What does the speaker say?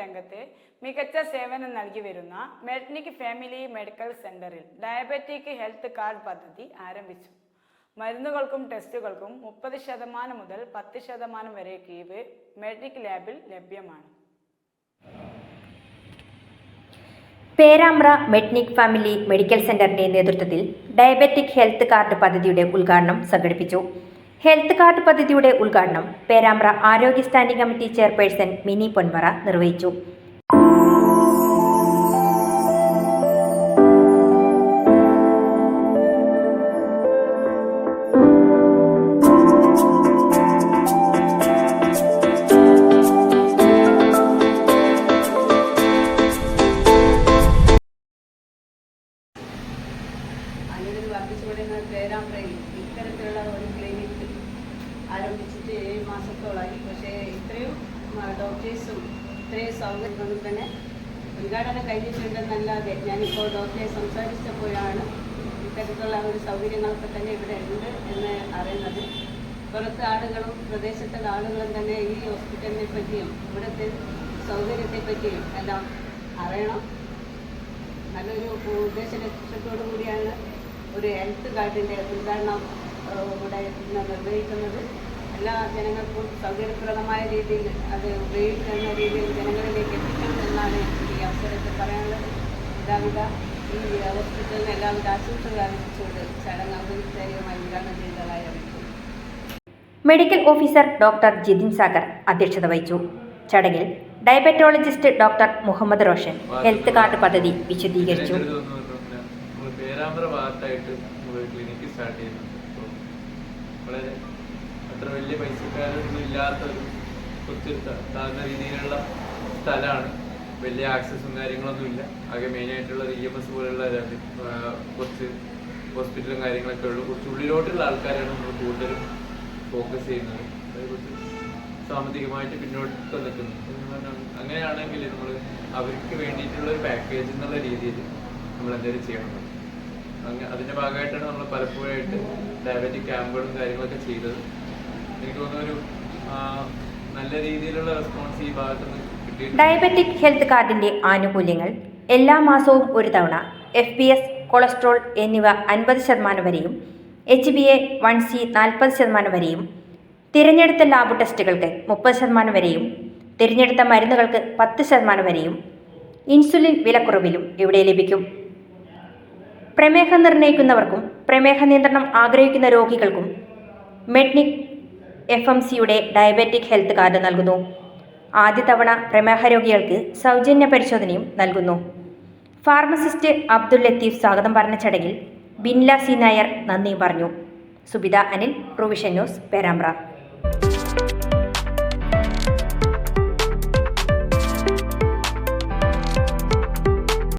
രംഗത്ത് മികച്ച സേവനം നൽകി വരുന്ന മെഡ്നിക് ഫാമിലി മെഡിക്കൽ സെന്ററിൽ ഡയബറ്റിക് ഹെൽത്ത് കാർഡ് പദ്ധതി ആരംഭിച്ചു. മരുന്നുകൾക്കും ടെസ്റ്റുകൾക്കും മുപ്പത് ശതമാനം മുതൽ പത്ത് ശതമാനം വരെ കിഴിവ് മെഡിക് ലാബിൽ ലഭ്യമാണ്. പേരാമ്പ്ര മെഡ്നിക് ഫാമിലി മെഡിക്കൽ സെന്ററിന്റെ നേതൃത്വത്തിൽ ഡയബറ്റിക് ഹെൽത്ത് കാർഡ് പദ്ധതിയുടെ ഉദ്ഘാടനം സംഘടിപ്പിച്ചു. ഹെൽത്ത് കാർഡ് പദ്ധതിയുടെ ഉദ്ഘാടനം പേരാമ്പ്ര ആരോഗ്യ standing committee chairperson Mini Ponmara നിർവഹിച്ചു. ആരംഭിച്ചിട്ട് ഏഴ് മാസത്തോളായി പക്ഷേ ഇത്രയും ഡോക്ടേഴ്സും ഇത്രയും സൗകര്യങ്ങളും തന്നെ ഉദ്ഘാടനം കഴിഞ്ഞിട്ടുണ്ടെന്നല്ലാതെ ഞാനിപ്പോൾ ഡോക്ടറെ സംസാരിച്ചപ്പോഴാണ് ഇത്തരത്തിലുള്ള ഒരു സൗകര്യങ്ങളൊക്കെ തന്നെ ഇവിടെ ഉണ്ട് എന്ന് അറിയുന്നത്. പുറത്ത് ആളുകളും പ്രദേശത്തുള്ള ആളുകളും തന്നെ ഈ ഹോസ്പിറ്റലിനെ പറ്റിയും ഇവിടുത്തെ സൗകര്യത്തെ പറ്റിയും എല്ലാം അറിയണം. നല്ലൊരു ഉദ്ദേശ ലക്ഷ്യത്തോടു കൂടിയാണ് ഒരു ഹെൽത്ത് കാർഡിന്റെ ഉദ്ഘാടനം ഇവിടെ നിർവഹിക്കുന്നത്. എല്ലാ ജനങ്ങൾക്കും സൗകര്യപ്രദമായ രീതിയിൽ അത് ഉപയോഗിക്കുന്ന രീതിയിൽ ജനങ്ങളിലേക്ക് എത്തിക്കണം എന്നാണ് ഈ അവസരത്തിൽ പറയാനുള്ളത്. എല്ലാവിധ ഈ ഹോസ്പിറ്റലിന് എല്ലാവിധ ആശംസകൾ അറിയിച്ചുകൊണ്ട് ചടങ്ങ് ഔദ്യോഗികമായി ഉദ്ഘാടനം ചെയ്തതായി അറിയിച്ചു medical officer doctor Jithin Sagar അധ്യക്ഷത വഹിച്ചു. ചടങ്ങിൽ diabetologist doctor Muhammad Roshan health card പദ്ധതി വിശദീകരിച്ചു. പേരാമ്പ്ര ഭാഗത്തായിട്ട് ഒരു ക്ലിനിക്ക് സ്റ്റാർട്ട് ചെയ്യുന്നു വളരെ അത്ര വലിയ പൈസക്കാരൊന്നും ഇല്ലാത്ത ഒരു കുറച്ച് താഴ്ന്ന രീതിയിലുള്ള സ്ഥലമാണ്. വലിയ ആക്സസും കാര്യങ്ങളൊന്നും ഇല്ല. ആകെ മെയിനായിട്ടുള്ളത് ഇ എം എസ് പോലെയുള്ള കുറച്ച് ഹോസ്പിറ്റലും കാര്യങ്ങളൊക്കെ ഉള്ളു. കുറച്ച് ഉള്ളിലോട്ടുള്ള ആൾക്കാരാണ് നമ്മൾ കൂടുതലും ഫോക്കസ് ചെയ്യുന്നത്. കുറച്ച് സാമ്പത്തികമായിട്ട് പിന്നോട്ട് നിൽക്കുന്നു. എന്ന് പറഞ്ഞാൽ അങ്ങനെയാണെങ്കിൽ നമ്മൾ അവർക്ക് വേണ്ടിയിട്ടുള്ള ഒരു പാക്കേജ് എന്നുള്ള രീതിയിൽ നമ്മൾ എന്തെങ്കിലും ചെയ്യണം. അങ്ങനെ അതിന്റെ ഭാഗമായിട്ടാണ് നമ്മൾ പലപ്പോഴായിട്ട് ഡയബറ്റിക് ക്യാമ്പുകളും കാര്യങ്ങളൊക്കെ ചെയ്തത്. നല്ല രീതിയിലുള്ള റെസ്പോൺസ് ഈ ഡയബറ്റിക് ഹെൽത്ത് കാർഡിന്റെ ആനുകൂല്യങ്ങൾ എല്ലാ മാസവും ഒരു തവണ എഫ് ബി എസ് കൊളസ്ട്രോൾ എന്നിവ അൻപത് ശതമാനം വരെയും H B A one C നാൽപ്പത് ശതമാനം വരെയും തിരഞ്ഞെടുത്ത ലാബ് ടെസ്റ്റുകൾക്ക് മുപ്പത് ശതമാനം വരെയും തിരഞ്ഞെടുത്ത മരുന്നുകൾക്ക് പത്ത് ശതമാനം വരെയും ഇൻസുലിൻ വിലക്കുറവിലും ഇവിടെ ലഭിക്കും. പ്രമേഹം നിർണയിക്കുന്നവർക്കും പ്രമേഹ നിയന്ത്രണം ആഗ്രഹിക്കുന്ന രോഗികൾക്കും മെഡ്നിക് എഫ് എം സിയുടെ ഡയബറ്റിക് ഹെൽത്ത് കാർഡ് നൽകുന്നു. ആദ്യ തവണ പ്രമേഹ രോഗികൾക്ക് സൗജന്യ പരിശോധനയും നൽകുന്നു. ഫാർമസിസ്റ്റ് അബ്ദുൽ ലത്തീഫ് സ്വാഗതം പറഞ്ഞ ചടങ്ങിൽ ബിൻല സി നായർ നന്ദി പറഞ്ഞു. Subitha Anil provision news Perambra.